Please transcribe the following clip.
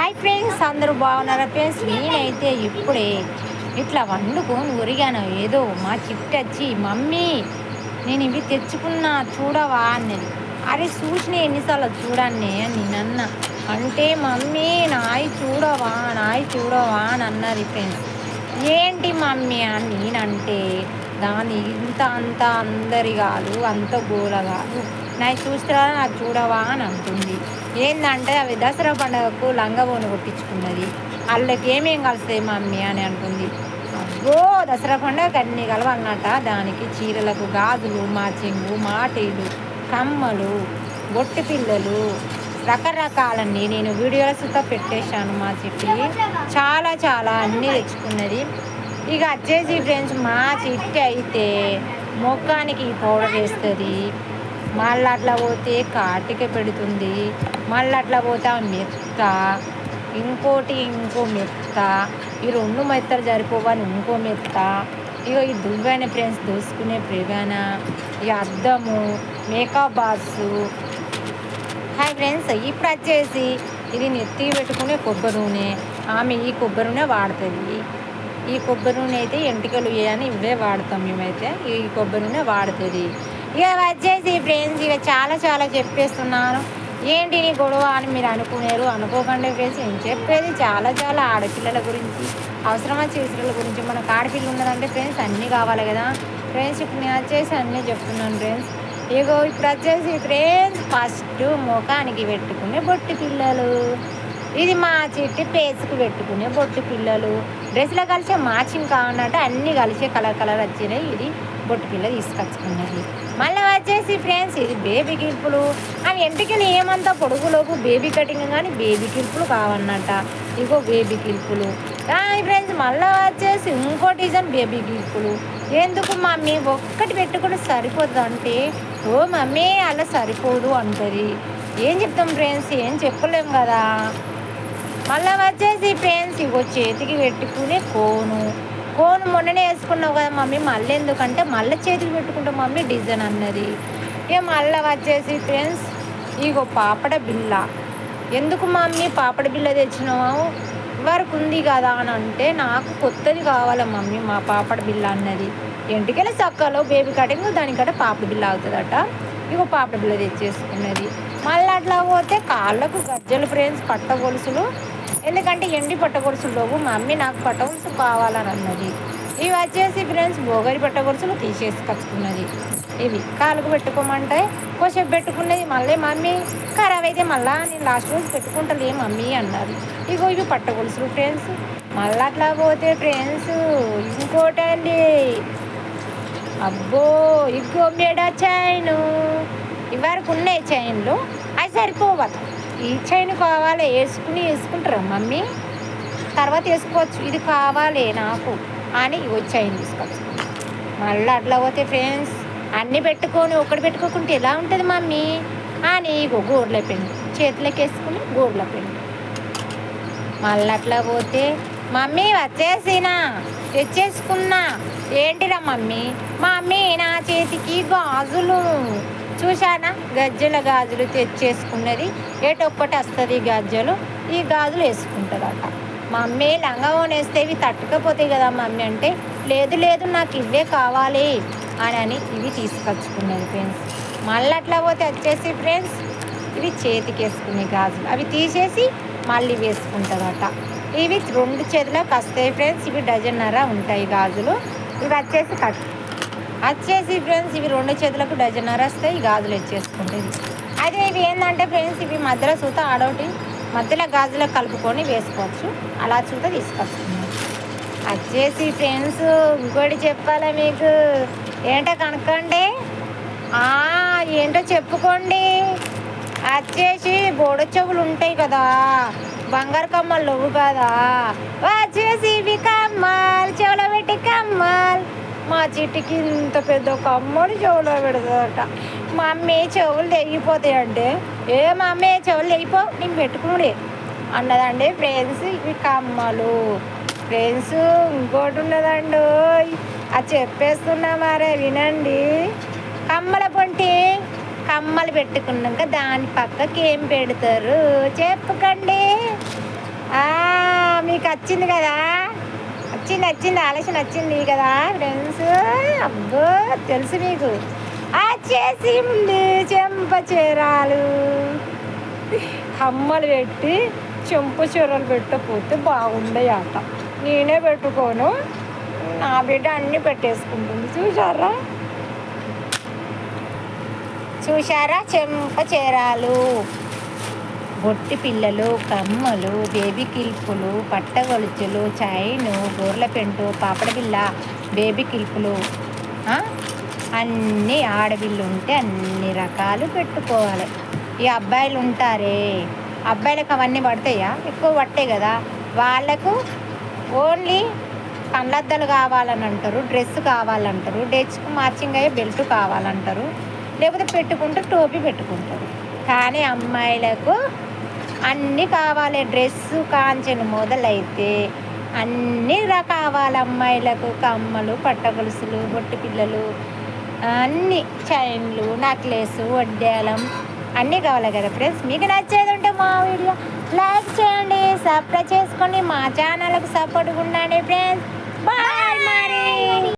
Hi friends అందరూ బాగున్నారా friends నేనైతే ఇప్పుడే ఇట్లా వండుకొని ఒరిగాను ఏదో మా చిట్టి వచ్చి మమ్మీ నేను ఇవి తెచ్చుకున్నా చూడవా? అని అరే చూసిన ఎన్నిసార్లు చూడండి అని నేను అన్న అంటే మమ్మీ నాయి చూడవా నాయి చూడవా? అని అన్నది ఫ్రెండ్స్ ఏంటి మమ్మీ? అని నేనంటే దాని ఇంత అంత అందరి కాదు అంత గోల కాదు. నాకు చూస్తారా నాకు చూడవా? అని అంటుంది. ఏంటంటే అవి దసరా పండుగకు లంగబోను కొట్టించుకున్నది. వాళ్ళకి ఏమేం కలుస్తాయి మమ్మీ అని అంటుంది. అబ్బో దసరా పండుగ అన్ని కలవన్నట దానికి చీరలకు గాజులు మాచింగు మాటీలు కమ్మలు బొట్టి పిల్లలు రకరకాలన్నీ నేను వీడియోల సుత పెట్టేశాను మా చిట్టి. చాలా చాలా అన్నీ తెచ్చుకున్నది. ఇక వచ్చేసి ఫ్రెండ్స్ మా చిట్టి అయితే ముఖానికి పౌడర్ వేస్తుంది. మళ్ళీ అట్లా పోతే కాటిక పెడుతుంది. మళ్ళీ అట్లా పోతే ఆ మెత్త ఇంకోటి ఇంకో మెత్త ఈ రెండు మెత్తలు సరిపోవని ఇంకో మెత్త. ఇక ఈ దువ్వెన ఫ్రెండ్స్ దోసుకునే ప్రేవాన ఇక అద్దము మేకప్ బాక్స్. హాయ్ ఫ్రెండ్స్ ఇప్పుడు వచ్చేసి ఇది నెత్తి పెట్టుకునే కొబ్బరి నూనె. ఆమె ఈ కొబ్బరి నూనె వాడుతుంది. ఈ కొబ్బరి నూనె అయితే ఎంటికలు వేయని ఇవే వాడతాం మేమైతే. ఈ కొబ్బరి నూనె వాడుతుంది. ఇక వచ్చేసి ఫ్రెండ్స్ ఇక చాలా చాలా చెప్పేస్తున్నాను ఏంటి నీ గొడవ అని మీరు అనుకునేరు? అనుకోకండి ఫ్రెండ్స్. నేను చెప్పేది చాలా చాలా ఆడపిల్లల గురించి అవసరమా చేసిన గురించి. మనకు ఆడపిల్ల ఉన్నదంటే ఫ్రెండ్స్ అన్నీ కావాలి కదా. ఫ్రెండ్స్ ఇప్పుడు నేను వచ్చేసి అన్నీ చెప్తున్నాను ఫ్రెండ్స్. ఇగో ఇప్పుడు వచ్చేసి ఫ్రెండ్స్. ఫస్ట్ ముఖానికి పెట్టుకునే బొట్టి పిల్లలు. ఇది మా చెట్టు పేసుకు పెట్టుకునే బొట్టు పిల్లలు. డ్రెస్లో కలిసే మ్యాచింగ్ కావాలంటే అన్నీ కలిసే కలర్ కలర్ వచ్చినాయి ఇది బొట్టు పిల్ల తీసుకొచ్చుకున్నది. మళ్ళీ వచ్చేసి ఫ్రెండ్స్ ఇది బేబీ కిల్పులు అవి ఎంటికలు ఏమంతా పొడుగులోపు బేబీ కటింగ్ కానీ బేబీ కిల్పులు కావన్నట. ఇగో బేబీ కిల్పులు ఫ్రెండ్స్ మళ్ళీ వచ్చేసి ఇంకో డిజైన్ బేబీ కిల్పులు ఎందుకు మమ్మీ ఒక్కటి పెట్టుకుని సరిపోద్దు అంటే ఓ మమ్మీ అలా సరిపోదు అంటది. ఏం చెప్తాం ఫ్రెండ్స్ ఏం చెప్పలేం కదా. మళ్ళీ వచ్చేసి ఫ్రెండ్స్ ఇగో చేతికి పెట్టుకునే కోను. కోను మొన్ననే వేసుకున్నావు కదా మమ్మీ మళ్ళీ ఎందుకంటే మళ్ళీ చేతికి పెట్టుకుంటాం మమ్మీ డిజైన్ అన్నది. ఇక మళ్ళీ వచ్చేసి ఫ్రెండ్స్ ఇగో పాపడ బిల్ల ఎందుకు మమ్మీ పాపడ బిల్ల తెచ్చినావు? వరకు ఉంది కదా అని అంటే నాకు కొత్తది కావాలి మమ్మీ మా పాపడ బిల్ల అన్నది. ఎంటికెళ్ళి చక్కలో బేబీ కటింగ్ దానికంటే పాపడ బిల్ల అవుతుందట. ఇగో పాపడ బిల్ల తెచ్చేసుకున్నది. మళ్ళీ అట్లా పోతే కాళ్ళకు గజ్జలు ఫ్రెండ్స్ పట్ట గొలుసులు ఎందుకంటే ఎండి పట్ట గొలుసులు మా మమ్మీ నాకు పట్ట గొలుసు కావాలని అన్నది. ఇవి వచ్చేసి ఫ్రెండ్స్ బోగరి పట్ట గొలుసులు తీసేసుకొచ్చుకున్నది ఇవి కాలుకు పెట్టుకోమంటే కోసేపు పెట్టుకున్నది మళ్ళీ మమ్మీ ఖరాబ్ అయితే మళ్ళా నేను లాస్ట్ రోజు పెట్టుకుంటలే మమ్మీ అన్నారు. ఇగో ఇవి పట్ట గొలుసులు ఫ్రెండ్స్ మళ్ళీ అట్లా పోతే ఫ్రెండ్స్ ఇంకోటండి. అబ్బో ఇగో మేడ చైను. ఇవరకు ఉన్నాయి చైన్లు. అవి సరిపోవాలి ఈ చైన్ కావాలి వేసుకుని వేసుకుంటారా మమ్మీ. తర్వాత వేసుకోవచ్చు. ఇది కావాలి నాకు అని ఇగో చైన్ తీసుకోవచ్చు మళ్ళీ అట్లా పోతే ఫ్రెండ్స్ అన్నీ పెట్టుకొని ఒకటి పెట్టుకోకుంటే ఎలా ఉంటుంది మమ్మీ? అని ఇగో గోర్ల పిండి. చేతులకి వేసుకుని గోర్ల పిండి. మళ్ళీ అట్లా పోతే మమ్మీ వచ్చేసినా తెచ్చేసుకున్నా. ఏంటిరా మమ్మీ? మమ్మీ నా చేతికి గాజులు. చూశానా? గజ్జల గాజులు తెచ్చేసుకున్నది. ఏటొక్కటి వస్తుంది గజ్జలు. ఈ గాజులు వేసుకుంటుందట. మమ్మీ లంగా వేస్తే ఇవి తట్టుకపోతాయి కదా మమ్మీ అంటే లేదు లేదు నాకు ఇవే కావాలి అని అని ఇవి తీసుకొచ్చుకున్నది ఫ్రెండ్స్. మళ్ళీ అట్లా పోతే వచ్చేసి ఫ్రెండ్స్ ఇవి చేతికి వేసుకునే గాజులు. అవి తీసేసి మళ్ళీ వేసుకుంటుందట. ఇవి రెండు చేతులకు వస్తాయి ఫ్రెండ్స్. ఇవి డజన్నర ఉంటాయి గాజులు. ఇవి వచ్చేసి కట్ వచ్చేసి ఫ్రెండ్స్ ఇవి రెండు చేతులకు డజన్నర వస్తాయి ఈ గాజులు ఇచ్చేసుకుంటుంది అయితే ఇవి ఏంటంటే ఫ్రెండ్స్ ఇవి మధ్యలో సూత ఆడోటి మధ్యలో గాజులో కలుపుకొని వేసుకోవచ్చు. అలా చూత తీసుకొస్తున్నాం వచ్చేసి ఫ్రెండ్స్ ఇంకోటి చెప్పాలా మీకు? ఏంటో కనుక్కోండి. ఏంటో చెప్పుకోండి. వచ్చేసి బోడ చెవులు ఉంటాయి కదా బంగారు కమ్మలు నువ్వు కదా. వచ్చేసి ఇవి కమ్మా. మా చిట్టికి ఇంత పెద్ద కమ్మలు చెవులో పెడుతుందట. మా అమ్మే చెవులు తెగిపోతాయి అంటే ఏ మమ్మీ చెవులు తెగిపో నేను పెట్టుకునే అన్నదండి ఫ్రెండ్స్ ఇవి కమ్మలు. ఫ్రెండ్స్ ఇంకోటి ఉన్నదండి అది చెప్పేస్తున్నా మరే వినండి. కమ్మల పొంటి కమ్మలు పెట్టుకున్నాక దాని పక్కకి ఏం పెడతారు? చెప్పకండి. వచ్చింది కదా? వచ్చింది వచ్చింది ఆలస్యం వచ్చింది కదా ఫ్రెండ్స్ అబ్బో తెలుసు మీకు. ఆ చేసింది చెంప చీరాలు. కమ్మలు పెట్టి చెంప చీరలు పెట్టకపోతే బాగుండే ఆట నేనే పెట్టుకోను. నా బిడ్డ అన్నీ పెట్టేసుకుంటుంది. చూసారా చూసారా చెంప చీరాలు. బొట్టి పిల్లలు కమ్మలు బేబీ కిల్పులు పట్టగొలుచులు చైను గోర్ల పెంటు పాపడబిల్ల బేబీ కిల్పులు అన్నీ అన్ని ఉంటే అన్ని రకాలు పెట్టుకోవాలి. ఈ అబ్బాయిలు ఉంటారే అబ్బాయిలకు అవన్నీ పడతాయా? ఎక్కువ పట్టాయి కదా. వాళ్ళకు ఓన్లీ కళ్ళద్దాలు కావాలని అంటారు డ్రెస్ కావాలంటారు డ్రెస్కు మార్చింగ్ అయ్యే బెల్ట్ కావాలంటారు లేకపోతే పెట్టుకుంటూ టోపీ పెట్టుకుంటారు. కానీ అమ్మాయిలకు అన్నీ కావాలి డ్రెస్సు కాంచెను మొదలైతే అన్నీ రా కావాలి అమ్మాయిలకు కమ్మలు పట్టగొలుసులు బొట్టు పిల్లలు అన్నీ చైన్లు నెక్లెస్ వడ్డాలం అన్నీ కావాలి కదా ఫ్రెండ్స్? మీకు నచ్చేది ఉంటే మా వీడియో లైక్ చేయండి సబ్స్క్రైబ్ చేసుకొని మా ఛానల్కు సపోర్ట్గా ఉండండి ఫ్రెండ్స్. బాయ్ మరి.